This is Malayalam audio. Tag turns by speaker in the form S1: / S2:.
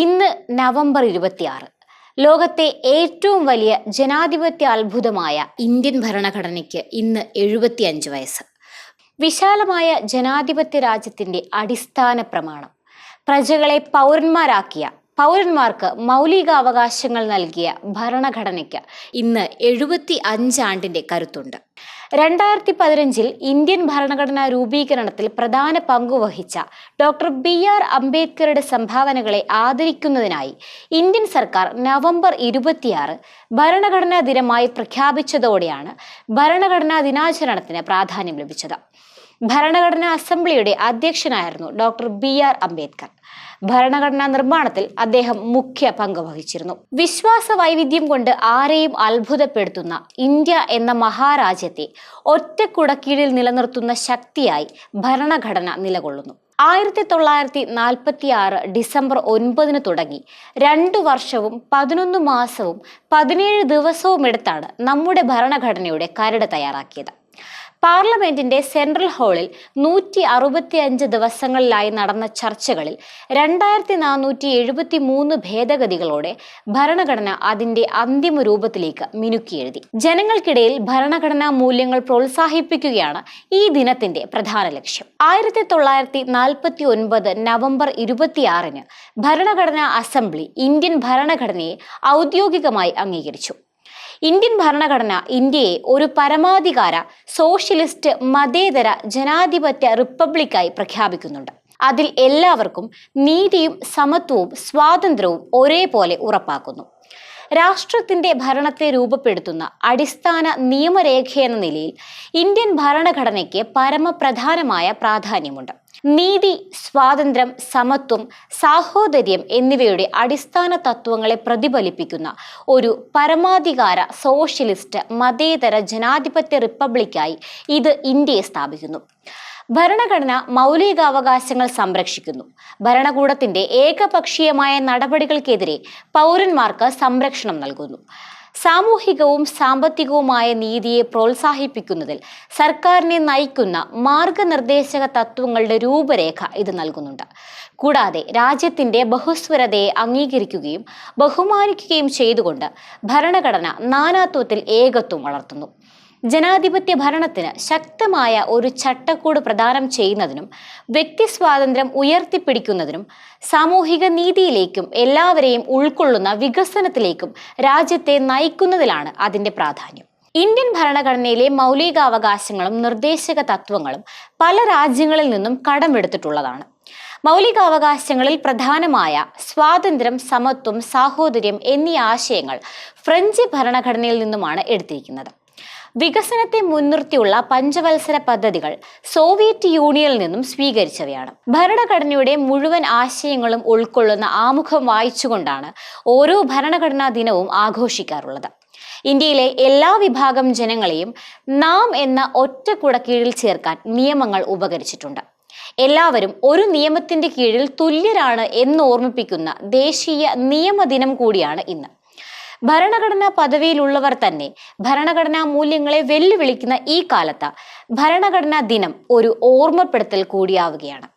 S1: ഇന്ന് നവംബർ ഇരുപത്തിയാറ്. ലോകത്തെ ഏറ്റവും വലിയ ജനാധിപത്യ അത്ഭുതമായ ഇന്ത്യൻ ഭരണഘടനയ്ക്ക് ഇന്ന് എഴുപത്തിയഞ്ച് വയസ്സ്. വിശാലമായ ജനാധിപത്യ രാജ്യത്തിന്റെ അടിസ്ഥാന പ്രമാണം. പ്രജകളെ പൗരന്മാരാക്കിയ പൗരന്മാർക്ക് മൗലികാവകാശങ്ങൾ നൽകിയ ഭരണഘടനയ്ക്ക് ഇന്ന് എഴുപത്തി അഞ്ചാണ്ടിന്റെ കരുത്തുണ്ട്. രണ്ടായിരത്തി പതിനഞ്ചിൽ ഇന്ത്യൻ ഭരണഘടനാ രൂപീകരണത്തിൽ പ്രധാന പങ്കുവഹിച്ച ഡോക്ടർ ബി ആർ അംബേദ്കറുടെ സംഭാവനകളെ ആദരിക്കുന്നതിനായി ഇന്ത്യൻ സർക്കാർ നവംബർ ഇരുപത്തിയാറ് ഭരണഘടനാ ദിനമായി പ്രഖ്യാപിച്ചതോടെയാണ് ഭരണഘടനാ ദിനാചരണത്തിന് പ്രാധാന്യം ലഭിച്ചത്. ഭരണഘടനാ അസംബ്ലിയുടെ അധ്യക്ഷനായിരുന്നു ഡോക്ടർ ബി ആർ അംബേദ്കർ. ഭരണഘടനാ നിർമ്മാണത്തിൽ അദ്ദേഹം മുഖ്യ പങ്ക് വഹിച്ചിരുന്നു. വിശ്വാസ വൈവിധ്യം കൊണ്ട് ആരെയും അത്ഭുതപ്പെടുത്തുന്ന ഇന്ത്യ എന്ന മഹാരാജ്യത്തെ ഒറ്റക്കുടക്കീഴിൽ നിലനിർത്തുന്ന ശക്തിയായി ഭരണഘടന നിലകൊള്ളുന്നു. ആയിരത്തി തൊള്ളായിരത്തി നാൽപ്പത്തി ആറ് ഡിസംബർ ഒൻപതിന് തുടങ്ങി രണ്ടു വർഷവും പതിനൊന്ന് മാസവും പതിനേഴ് ദിവസവും എടുത്താണ് നമ്മുടെ ഭരണഘടനയുടെ കരട് തയ്യാറാക്കിയത്. പാർലമെന്റിന്റെ സെൻട്രൽ ഹാളിൽ നൂറ്റി അറുപത്തി അഞ്ച് ദിവസങ്ങളിലായി നടന്ന ചർച്ചകളിൽ രണ്ടായിരത്തി നാനൂറ്റി എഴുപത്തി മൂന്ന് ഭേദഗതികളോടെ ഭരണഘടന അതിന്റെ അന്തിമ രൂപത്തിലേക്ക് മിനുക്കിയെഴുതി. ജനങ്ങൾക്കിടയിൽ ഭരണഘടനാ മൂല്യങ്ങൾ പ്രോത്സാഹിപ്പിക്കുകയാണ് ഈ ദിനത്തിന്റെ പ്രധാന ലക്ഷ്യം. ആയിരത്തി തൊള്ളായിരത്തി നാൽപ്പത്തി ഒൻപത് നവംബർ ഇരുപത്തിയാറിന് ഭരണഘടനാ അസംബ്ലി ഇന്ത്യൻ ഭരണഘടനയെ ഔദ്യോഗികമായി അംഗീകരിച്ചു. ഇന്ത്യൻ ഭരണഘടന ഇന്ത്യയെ ഒരു പരമാധികാര സോഷ്യലിസ്റ്റ് മതേതര ജനാധിപത്യ റിപ്പബ്ലിക്കായി പ്രഖ്യാപിക്കുന്നുണ്ട്. അതിൽ എല്ലാവർക്കും നീതിയും സമത്വവും സ്വാതന്ത്ര്യവും ഒരേപോലെ ഉറപ്പാക്കുന്നു. രാഷ്ട്രത്തിന്റെ ഭരണത്തെ രൂപപ്പെടുത്തുന്ന അടിസ്ഥാന നിയമരേഖയെന്ന നിലയിൽ ഇന്ത്യൻ ഭരണഘടനയ്ക്ക് പരമപ്രധാനമായ പ്രാധാന്യമുണ്ട്. നീതി സ്വാതന്ത്ര്യം സമത്വം സാഹോദര്യം എന്നിവയുടെ അടിസ്ഥാന തത്വങ്ങളെ പ്രതിഫലിപ്പിക്കുന്ന ഒരു പരമാധികാര സോഷ്യലിസ്റ്റ് മതേതര ജനാധിപത്യ റിപ്പബ്ലിക്കായി ഇത് ഇന്ത്യയെ സ്ഥാപിക്കുന്നു. ഭരണഘടന മൗലികാവകാശങ്ങൾ സംരക്ഷിക്കുന്നു. ഭരണകൂടത്തിന്റെ ഏകപക്ഷീയമായ നടപടികൾക്കെതിരെ പൗരന്മാർക്ക് സംരക്ഷണം നൽകുന്നു. സാമൂഹികവും സാമ്പത്തികവുമായ നീതിയെ പ്രോത്സാഹിപ്പിക്കുന്നതിൽ സർക്കാരിനെ നയിക്കുന്ന മാർഗനിർദ്ദേശക തത്വങ്ങളുടെ രൂപരേഖ ഇത് നൽകുന്നുണ്ട്. കൂടാതെ രാജ്യത്തിന്റെ ബഹുസ്വരതയെ അംഗീകരിക്കുകയും ബഹുമാനിക്കുകയും ചെയ്തുകൊണ്ട് ഭരണഘടന നാനാത്വത്തിൽ ഏകത്വം വളർത്തുന്നു. ജനാധിപത്യ ഭരണത്തിന് ശക്തമായ ഒരു ചട്ടക്കൂട് പ്രദാനം ചെയ്യുന്നതിനും വ്യക്തി സ്വാതന്ത്ര്യം ഉയർത്തിപ്പിടിക്കുന്നതിനും സാമൂഹിക നീതിയിലേക്കും എല്ലാവരെയും ഉൾക്കൊള്ളുന്ന വികസനത്തിലേക്കും രാജ്യത്തെ നയിക്കുന്നതിലാണ് അതിന്റെ പ്രാധാന്യം. ഇന്ത്യൻ ഭരണഘടനയിലെ മൗലികാവകാശങ്ങളും നിർദ്ദേശക തത്വങ്ങളും പല രാജ്യങ്ങളിൽ നിന്നും കടമെടുത്തിട്ടുള്ളതാണ്. മൗലികാവകാശങ്ങളിൽ പ്രധാനമായ സ്വാതന്ത്ര്യം സമത്വം സാഹോദര്യം എന്നീ ആശയങ്ങൾ ഫ്രഞ്ച് ഭരണഘടനയിൽ നിന്നുമാണ് എടുത്തിരിക്കുന്നത്. വികസനത്തെ മുൻനിർത്തിയുള്ള പഞ്ചവത്സര പദ്ധതികൾ സോവിയറ്റ് യൂണിയനിൽ നിന്നും സ്വീകരിച്ചവയാണ്. ഭരണഘടനയുടെ മുഴുവൻ ആശയങ്ങളും ഉൾക്കൊള്ളുന്ന ആമുഖം വായിച്ചുകൊണ്ടാണ് ഓരോ ഭരണഘടനാ ദിനവും ആഘോഷിക്കാറുള്ളത്. ഇന്ത്യയിലെ എല്ലാ വിഭാഗം ജനങ്ങളെയും നാം എന്ന ഒറ്റ കുടക്കീഴിൽ ചേർക്കാൻ നിയമങ്ങൾ ഉപകരിച്ചിട്ടുണ്ട്. എല്ലാവരും ഒരു നിയമത്തിന്റെ കീഴിൽ തുല്യരാണ് എന്ന് ഓർമ്മിപ്പിക്കുന്ന ദേശീയ നിയമദിനം കൂടിയാണ് ഇന്ന്. ഭരണഘടനാ പദവിയിലുള്ളവർ തന്നെ ഭരണഘടനാ മൂല്യങ്ങളെ വെല്ലുവിളിക്കുന്ന ഈ കാലത്ത് ഭരണഘടനാ ദിനം ഒരു ഓർമ്മപ്പെടുത്തൽ കൂടിയാവുകയാണ്.